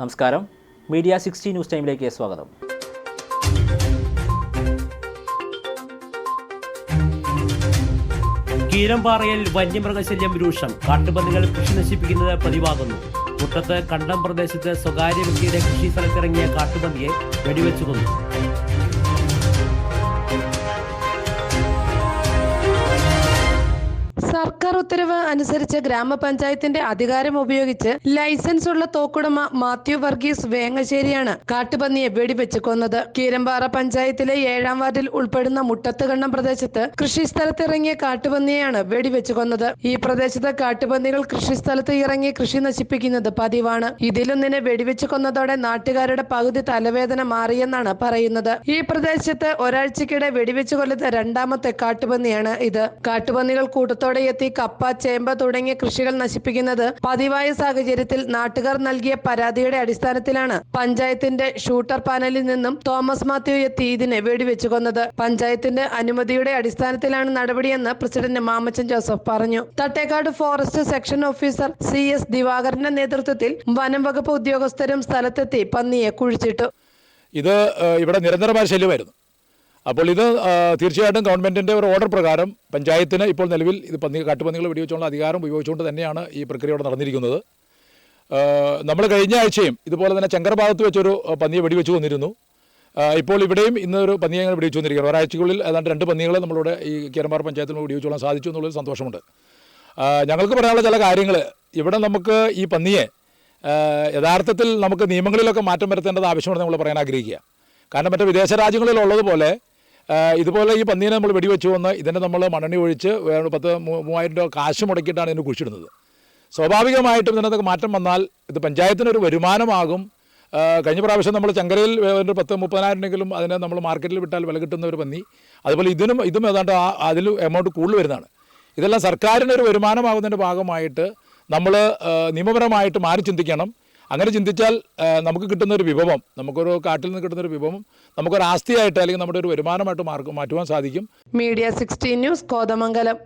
നമസ്കാരം. Media sixty news ടൈമിലേക്ക് സ്വാഗതം. കീരമ്പാറയിൽ വന്യമൃഗശല്യം രൂക്ഷം കാട്ടുപന്നികൾ കൃഷി നശിപ്പിക്കുന്നത് പതിവാകുന്നു. മുട്ടത്ത് കണ്ടം പ്രദേശത്ത് സ്വകാര്യ വ്യക്തിയുടെ കൃഷി സ്ഥലത്തിറങ്ങിയ കാട്ടുപന്നിയെ വെടിവെച്ചു കൊന്നു. സർക്കാർ ഉത്തരവ് അനുസരിച്ച് ഗ്രാമപഞ്ചായത്തിന്റെ അധികാരം ഉപയോഗിച്ച് ലൈസൻസ് ഉള്ള തോക്കുടമ മാത്യു വർഗീസ് വേങ്ങശ്ശേരിയാണ് കാട്ടുപന്നിയെ വെടിവെച്ച് കൊന്നത്. കീരമ്പാറ പഞ്ചായത്തിലെ ഏഴാം വാർഡിൽ ഉൾപ്പെടുന്ന മുട്ടത്തുകണ്ണം പ്രദേശത്ത് കൃഷിസ്ഥലത്തിറങ്ങിയ കാട്ടുപന്നിയെയാണ് വെടിവെച്ച് കൊന്നത്. ഈ പ്രദേശത്ത് കാട്ടുപന്നികൾ കൃഷിസ്ഥലത്ത് ഇറങ്ങി കൃഷി നശിപ്പിക്കുന്നത് പതിവാണ്. ഇതിലൊന്നിനെ വെടിവെച്ച് കൊന്നതോടെ നാട്ടുകാരുടെ പകുതി തലവേദന മാറിയെന്നാണ് പറയുന്നത്. ഈ പ്രദേശത്ത് ഒരാഴ്ചക്കിടെ വെടിവെച്ച് കൊല്ലുന്ന രണ്ടാമത്തെ കാട്ടുപന്നിയാണ് ഇത്. കാട്ടുപന്നികൾ കൂട്ടത്തോടെ എത്തി കപ്പ ചേമ്പ് തുടങ്ങിയ കൃഷികൾ നശിപ്പിക്കുന്നത് പതിവായ സാഹചര്യത്തിൽ നാട്ടുകാർ നൽകിയ പരാതിയുടെ അടിസ്ഥാനത്തിലാണ് പഞ്ചായത്തിന്റെ ഷൂട്ടർ പാനലിൽ നിന്നും തോമസ് മാത്യു എത്തി ഇതിനെ വെടിവെച്ചു കൊന്നത് പഞ്ചായത്തിന്റെ അനുമതിയുടെ അടിസ്ഥാനത്തിലാണ് നടപടിയെന്ന് പ്രസിഡന്റ് മാമച്ചൻ ജോസഫ് പറഞ്ഞു. Thattekkad forest section officer C S ദിവാകരന്റെ നേതൃത്വത്തിൽ വനം വകുപ്പ് ഉദ്യോഗസ്ഥരും സ്ഥലത്തെത്തി പന്നിയെ കുഴിച്ചിട്ടു. ഇത് ഇവിടെ നിരന്തരമായ ശല്യമായിരുന്നു. അപ്പോൾ ഇത് തീർച്ചയായിട്ടും ഗവൺമെന്റിന്റെ ഒരു ഓർഡർ പ്രകാരം പഞ്ചായത്തിന് ഇപ്പോൾ നിലവിൽ ഇത് പന്നി കാട്ടുപന്നികൾ വെടിവെച്ചുള്ള അധികാരം ഉപയോഗിച്ചുകൊണ്ട് തന്നെയാണ് ഈ പ്രക്രിയ ഇവിടെ നടന്നിരിക്കുന്നത് നമ്മൾ കഴിഞ്ഞ ആഴ്ചയും ഇതുപോലെ തന്നെ ചങ്കര ഭാഗത്ത് വെച്ചൊരു പന്നിയെ വെടിവെച്ച് വന്നിരുന്നു. ഇപ്പോൾ ഇവിടെയും ഇന്നൊരു പന്നിയെ വെടിവെച്ച് വന്നിരിക്കുകയാണ്. ഒരാഴ്ചക്കുള്ളിൽ ഏതാണ്ട് രണ്ട് പന്നികളെ നമ്മളിവിടെ ഈ കീരമ്പാറ പഞ്ചായത്തിൽ വെടിവെച്ചോളാൻ സാധിച്ചു എന്നുള്ളൊരു സന്തോഷമുണ്ട്. ഞങ്ങൾക്ക് പറയാനുള്ള ചില കാര്യങ്ങൾ ഇവിടെ നമുക്ക് ഈ പന്നിയെ യഥാർത്ഥത്തിൽ നമുക്ക് നിയമങ്ങളിലൊക്കെ മാറ്റം വരുത്തേണ്ടത് ആവശ്യമുണ്ടെന്ന് നമ്മൾ പറയാൻ ആഗ്രഹിക്കുക. കാരണം മറ്റേ വിദേശ ഏഹ്, ഇതുപോലെ ഈ പന്നീനെ നമ്മൾ വെടിവെച്ച് വന്ന് ഇതിനെ നമ്മൾ മണ്ണെണ്ണി ഒഴിച്ച് പത്ത് മൂവായിരം രൂപ കാശ് മുടക്കിയിട്ടാണ് ഇതിന് കുഴിച്ചിടുന്നത് സ്വാഭാവികമായിട്ടും ഇതിനകത്ത് മാറ്റം വന്നാൽ ഇത് പഞ്ചായത്തിനൊരു വരുമാനമാകും. കഴിഞ്ഞ പ്രാവശ്യം നമ്മൾ ചങ്കരയിൽ ഒരു പത്ത് മുപ്പതിനായിരമെങ്കിലും അതിനെ നമ്മൾ മാർക്കറ്റിൽ വിട്ടാൽ വില കിട്ടുന്ന ഒരു പന്നി. അതുപോലെ ഇതിനും ഇതും ഏതാണ്ട് ആ അതിൽ എമൗണ്ട് കൂടുതൽ വരുന്നതാണ്. ഇതെല്ലാം സർക്കാരിനൊരു വരുമാനമാകുന്നതിന്റെ ഭാഗമായിട്ട് നമ്മൾ നിയമപരമായിട്ട് മാറി ചിന്തിക്കണം. അങ്ങനെ ചിന്തിച്ചാൽ നമുക്ക് കിട്ടുന്ന ഒരു വിഭവം നമുക്കൊരു കാട്ടിൽ നിന്ന് കിട്ടുന്ന ഒരു വിഭവം നമുക്കൊരു ആസ്തിയായിട്ട് അല്ലെങ്കിൽ നമ്മുടെ ഒരു വരുമാനമായിട്ട് മാറ്റുവാൻ സാധിക്കും. Media sixteen news Kothamangalam.